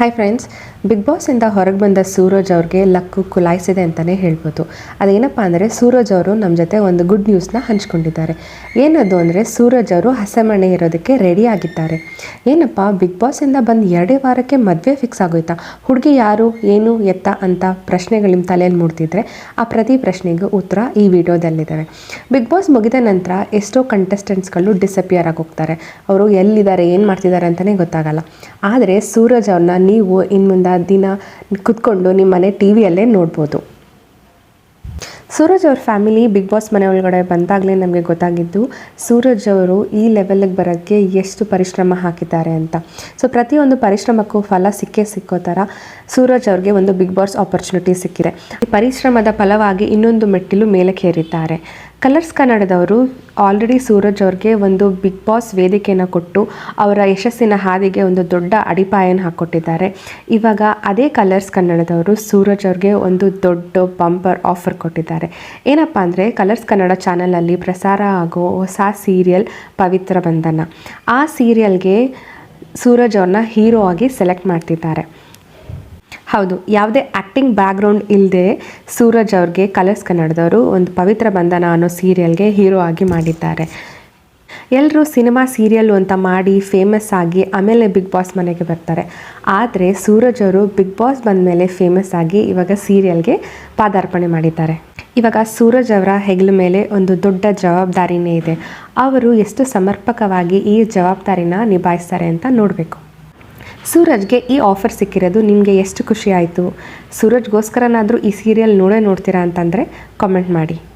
Hi friends big ಬಾಸಿಂದ ಹೊರಗೆ ಬಂದ ಸೂರಜ್ ಅವ್ರಿಗೆ ಲಕ್ಕು ಕುಲಾಯಿಸಿದೆ ಅಂತಲೇ ಹೇಳ್ಬೋದು. ಅದೇನಪ್ಪ ಅಂದರೆ ಸೂರಜ್ ಅವರು ನಮ್ಮ ಜೊತೆ ಒಂದು ಗುಡ್ ನ್ಯೂಸ್ನ ಹಂಚ್ಕೊಂಡಿದ್ದಾರೆ. ಏನದು ಅಂದರೆ ಸೂರಜ್ ಅವರು ಹಸೆಮಣೆ ಇರೋದಕ್ಕೆ ರೆಡಿ ಆಗಿದ್ದಾರೆ. ಏನಪ್ಪ ಬಿಗ್ ಬಾಸಿಂದ ಬಂದು ಎರಡೇ ವಾರಕ್ಕೆ ಮದುವೆ ಫಿಕ್ಸ್ ಆಗೋಯ್ತಾ? ಹುಡುಗಿ ಯಾರು, ಏನು, ಎತ್ತ ಅಂತ ಪ್ರಶ್ನೆಗಳು ತಲೆಯಲ್ಲಿ ಮೂಡ್ತಿದ್ರೆ ಆ ಪ್ರತಿ ಪ್ರಶ್ನೆಗೂ ಉತ್ತರ ಈ ವಿಡಿಯೋದಲ್ಲಿದ್ದಾವೆ ಬಿಗ್ ಬಾಸ್ ಮುಗಿದ ನಂತರ ಎಷ್ಟೋ ಕಂಟೆಸ್ಟೆಂಟ್ಸ್ಗಳು ಡಿಸಪಿಯರ್ ಆಗೋಗ್ತಾರೆ. ಅವರು ಎಲ್ಲಿದ್ದಾರೆ, ಏನು ಮಾಡ್ತಿದ್ದಾರೆ ಅಂತಲೇ ಗೊತ್ತಾಗಲ್ಲ. ಆದರೆ ಸೂರಜ್ ಅವ್ರನ್ನ ನೀವು ಇನ್ನು ಮುಂದೆ ದಿನ ಕುತ್ಕೊಂಡು ನಿಮ್ಮ ಮನೆ ಟಿ ವಿಯಲ್ಲೇ ನೋಡ್ಬೋದು. ಸೂರಜ್ ಅವ್ರ ಫ್ಯಾಮಿಲಿ ಬಿಗ್ ಬಾಸ್ ಮನೆ ಒಳಗಡೆ ಬಂದಾಗಲೇ ನಮಗೆ ಗೊತ್ತಾಗಿದ್ದು ಸೂರಜ್ ಅವರು ಈ ಲೆವೆಲ್ಗೆ ಬರೋಕ್ಕೆ ಎಷ್ಟು ಪರಿಶ್ರಮ ಹಾಕಿದ್ದಾರೆ ಅಂತ. ಸೊ ಪ್ರತಿಯೊಂದು ಪರಿಶ್ರಮಕ್ಕೂ ಫಲ ಸಿಕ್ಕೇ ಸಿಕ್ಕೋ ಥರ ಸೂರಜ್ ಅವ್ರಿಗೆ ಒಂದು ಬಿಗ್ ಬಾಸ್ ಆಪರ್ಚುನಿಟಿ ಸಿಕ್ಕಿದೆ. ಪರಿಶ್ರಮದ ಫಲವಾಗಿ ಇನ್ನೊಂದು ಮೆಟ್ಟಿಲು ಮೇಲಕ್ಕೆ ಏರಿದ್ದಾರೆ ಕಲರ್ಸ್ ಕನ್ನಡದವರು ಆಲ್ರೆಡಿ ಸೂರಜ್ ಅವ್ರಿಗೆ ಒಂದು ಬಿಗ್ ಬಾಸ್ ವೇದಿಕೆಯನ್ನು ಕೊಟ್ಟು ಅವರ ಯಶಸ್ಸಿನ ಹಾದಿಗೆ ಒಂದು ದೊಡ್ಡ ಅಡಿಪಾಯನ ಹಾಕ್ಕೊಟ್ಟಿದ್ದಾರೆ ಇವಾಗ ಅದೇ ಕಲರ್ಸ್ ಕನ್ನಡದವರು ಸೂರಜ್ ಅವ್ರಿಗೆ ಒಂದು ದೊಡ್ಡ ಬಂಪರ್ ಆಫರ್ ಕೊಟ್ಟಿದ್ದಾರೆ. ಏನಪ್ಪ ಅಂದರೆ ಕಲರ್ಸ್ ಕನ್ನಡ ಚಾನಲಲ್ಲಿ ಪ್ರಸಾರ ಆಗೋ ಹೊಸ ಸೀರಿಯಲ್ ಪವಿತ್ರ ಬಂಧನ. ಆ ಸೀರಿಯಲ್ಗೆ ಸೂರಜ್ ಅವ್ರನ್ನ ಹೀರೋ ಆಗಿ ಸೆಲೆಕ್ಟ್ ಮಾಡ್ತಿದ್ದಾರೆ. ಹೌದು, ಯಾವುದೇ ಆ್ಯಕ್ಟಿಂಗ್ ಬ್ಯಾಕ್ಗ್ರೌಂಡ್ ಇಲ್ಲದೆ ಸೂರಜ್ ಅವ್ರಿಗೆ ಕಲರ್ಸ್ ಕನ್ನಡದವರು ಒಂದು ಪವಿತ್ರ ಬಂಧನ ಅನ್ನೋ ಸೀರಿಯಲ್ಗೆ ಹೀರೋ ಆಗಿ ಮಾಡಿದ್ದಾರೆ. ಎಲ್ಲರೂ ಸಿನಿಮಾ ಸೀರಿಯಲ್ಲು ಅಂತ ಮಾಡಿ ಫೇಮಸ್ ಆಗಿ ಆಮೇಲೆ ಬಿಗ್ ಬಾಸ್ ಮನೆಗೆ ಬರ್ತಾರೆ. ಆದರೆ ಸೂರಜ್ ಅವರು ಬಿಗ್ ಬಾಸ್ ಬಂದ ಮೇಲೆ ಫೇಮಸ್ ಆಗಿ ಇವಾಗ ಸೀರಿಯಲ್ಗೆ ಪಾದಾರ್ಪಣೆ ಮಾಡಿದ್ದಾರೆ. ಇವಾಗ ಸೂರಜ್ ಅವರ ಹೆಗಲ ಮೇಲೆ ಒಂದು ದೊಡ್ಡ ಜವಾಬ್ದಾರಿನೇ ಇದೆ. ಅವರು ಎಷ್ಟು ಸಮರ್ಪಕವಾಗಿ ಈ ಜವಾಬ್ದಾರಿನ ನಿಭಾಯಿಸ್ತಾರೆ ಅಂತ ನೋಡಬೇಕು. ಸೂರಜ್ಗೆ ಈ ಆಫರ್ ಸಿಕ್ಕಿರೋದು ನಿಮಗೆ ಎಷ್ಟು ಖುಷಿ ಆಯಿತು? ಸೂರಜ್ಗೋಸ್ಕರನಾದರೂ ಈ ಸೀರಿಯಲ್ ನೋಡೇ ನೋಡ್ತೀರಾ ಅಂತಂದರೆ ಕಾಮೆಂಟ್ ಮಾಡಿ.